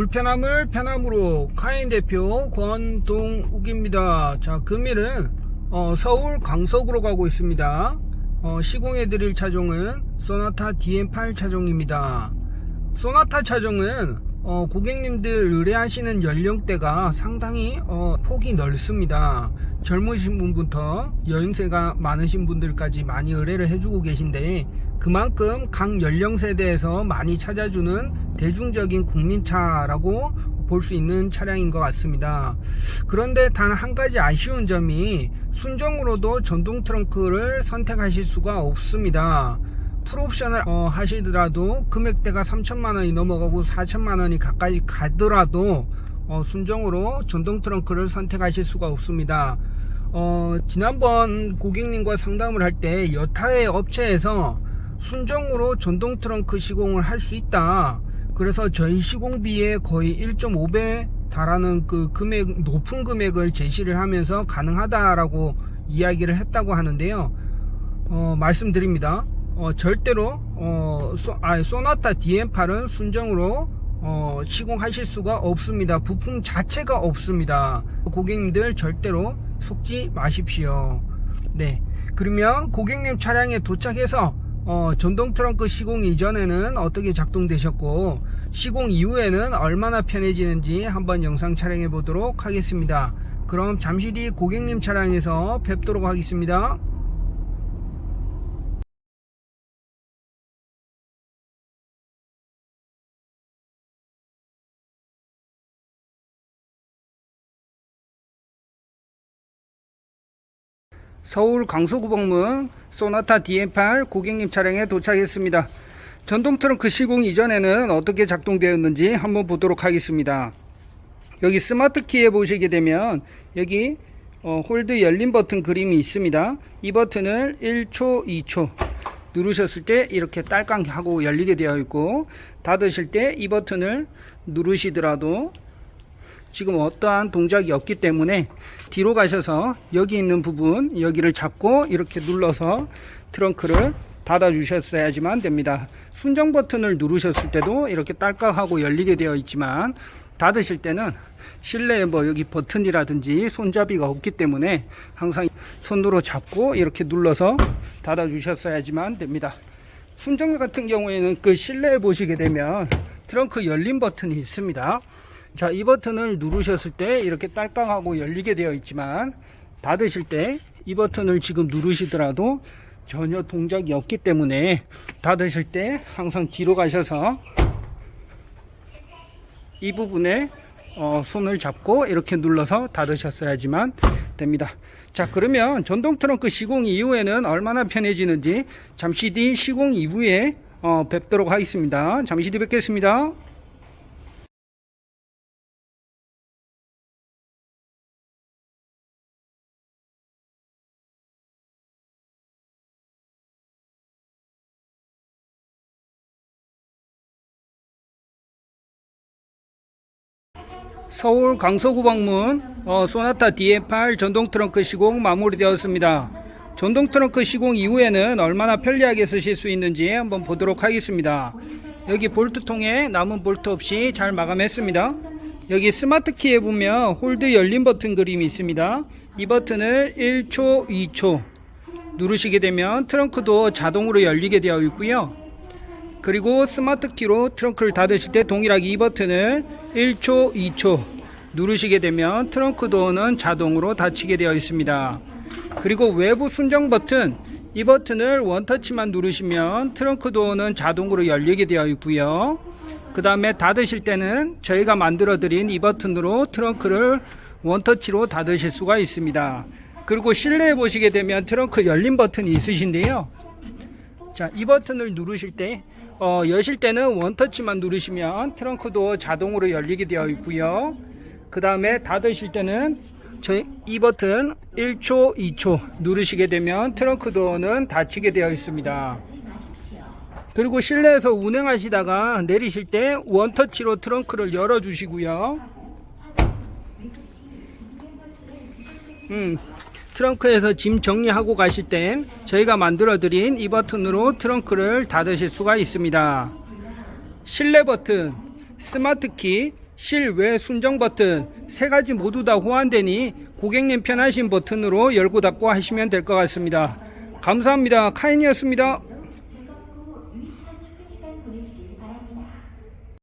불편함을 편함으로 카인 대표 권동욱입니다. 자, 금일은 어, 서울 강석으로 가고 있습니다. 어, 시공해드릴 차종은 소나타 DM8 차종입니다. 소나타 차종은 어, 고객님들 의뢰하시는 연령대가 상당히 어, 폭이 넓습니다. 젊으신 분부터 연세가 많으신 분들까지 많이 의뢰를 해주고 계신데 그만큼 각 연령 세대에서 많이 찾아주는 대중적인 국민차라고 볼 수 있는 차량인 것 같습니다. 그런데 단 한 가지 아쉬운 점이 순정으로도 전동 트렁크를 선택하실 수가 없습니다. 풀옵션을 어, 하시더라도 금액대가 3천만 원이 넘어가고 4천만 원이 가까이 가더라도 어, 순정으로 전동 트렁크를 선택하실 수가 없습니다. 어, 지난번 고객님과 상담을 할 때 여타의 업체에서 순정으로 전동 트렁크 시공을 할 수 있다. 그래서 저희 시공비의 거의 1.5배 달하는 그 금액 높은 금액을 제시를 하면서 가능하다라고 이야기를 했다고 하는데요. 어, 말씀드립니다. 어, 절대로 어, 소, 아, 소나타 DM8은 순정으로 어, 시공하실 수가 없습니다. 부품 자체가 없습니다. 고객님들 절대로 속지 마십시오. 네. 그러면 고객님 차량에 도착해서 어, 전동 트렁크 시공 이전에는 어떻게 작동되셨고 시공 이후에는 얼마나 편해지는지 한번 영상 촬영해 보도록 하겠습니다. 그럼 잠시 뒤 고객님 차량에서 뵙도록 하겠습니다. 서울 강서구봉문 소나타 DM8 고객님 차량에 도착했습니다. 전동 트렁크 시공 이전에는 어떻게 작동되었는지 한번 보도록 하겠습니다. 여기 스마트 키에 보시게 되면 여기 어, 홀드 열림 버튼 그림이 있습니다. 이 버튼을 1초, 2초 누르셨을 때 이렇게 딸깍 하고 열리게 되어 있고 닫으실 때 이 버튼을 누르시더라도 지금 어떠한 동작이 없기 때문에 뒤로 가셔서 여기 있는 부분 여기를 잡고 이렇게 눌러서 트렁크를 닫아 주셨어야지만 됩니다. 순정 버튼을 누르셨을 때도 이렇게 딸깍하고 열리게 되어 있지만 닫으실 때는 실내에 뭐 여기 버튼이라든지 손잡이가 없기 때문에 항상 손으로 잡고 이렇게 눌러서 닫아 주셨어야지만 됩니다. 순정 같은 경우에는 그 실내에 보시게 되면 트렁크 열림 버튼이 있습니다 자, 이 버튼을 누르셨을 때 이렇게 딸깍하고 열리게 되어 있지만 닫으실 때 이 버튼을 지금 누르시더라도 전혀 동작이 없기 때문에 닫으실 때 항상 뒤로 가셔서 이 부분에 어, 손을 잡고 이렇게 눌러서 닫으셨어야지만 됩니다. 자, 그러면 전동 트렁크 시공 이후에는 얼마나 편해지는지 잠시 뒤 시공 이후에 어, 뵙도록 하겠습니다. 잠시 뒤 뵙겠습니다. 서울 강서구 방문 어, 소나타 DM8 전동 트렁크 시공 마무리되었습니다. 전동 트렁크 시공 이후에는 얼마나 편리하게 쓰실 수 있는지 한번 보도록 하겠습니다. 여기 볼트통에 남은 볼트 없이 잘 마감했습니다. 여기 스마트 키에 보면 홀드 열림 버튼 그림이 있습니다. 이 버튼을 1초, 2초 누르시게 되면 트렁크도 자동으로 열리게 되어 있고요. 그리고 스마트 키로 트렁크를 닫으실 때 동일하게 이 버튼을 1초, 2초 누르시게 되면 트렁크 도어는 자동으로 닫히게 되어 있습니다. 그리고 외부 순정 버튼 이 버튼을 원터치만 누르시면 트렁크 도어는 자동으로 열리게 되어 있고요. 그 다음에 닫으실 때는 저희가 만들어 드린 이 버튼으로 트렁크를 원터치로 닫으실 수가 있습니다. 그리고 실내에 보시게 되면 트렁크 열림 버튼이 있으신데요. 자, 이 버튼을 누르실 때 어, 여실 때는 원터치만 누르시면 트렁크 도어 자동으로 열리게 되어 있고요. 그 다음에 닫으실 때는 이 버튼 1초, 2초 누르시게 되면 트렁크 도어는 닫히게 되어 있습니다. 그리고 실내에서 운행하시다가 내리실 때 원터치로 트렁크를 열어 주시고요. 음, 트렁크에서 짐 정리하고 가실 땐 저희가 만들어 드린 이 버튼으로 트렁크를 닫으실 수가 있습니다. 실내 버튼, 스마트 키, 실외 순정 버튼 세 가지 모두 다 호환되니 고객님 편하신 버튼으로 열고 닫고 하시면 될 것 같습니다. 감사합니다. 카인이었습니다.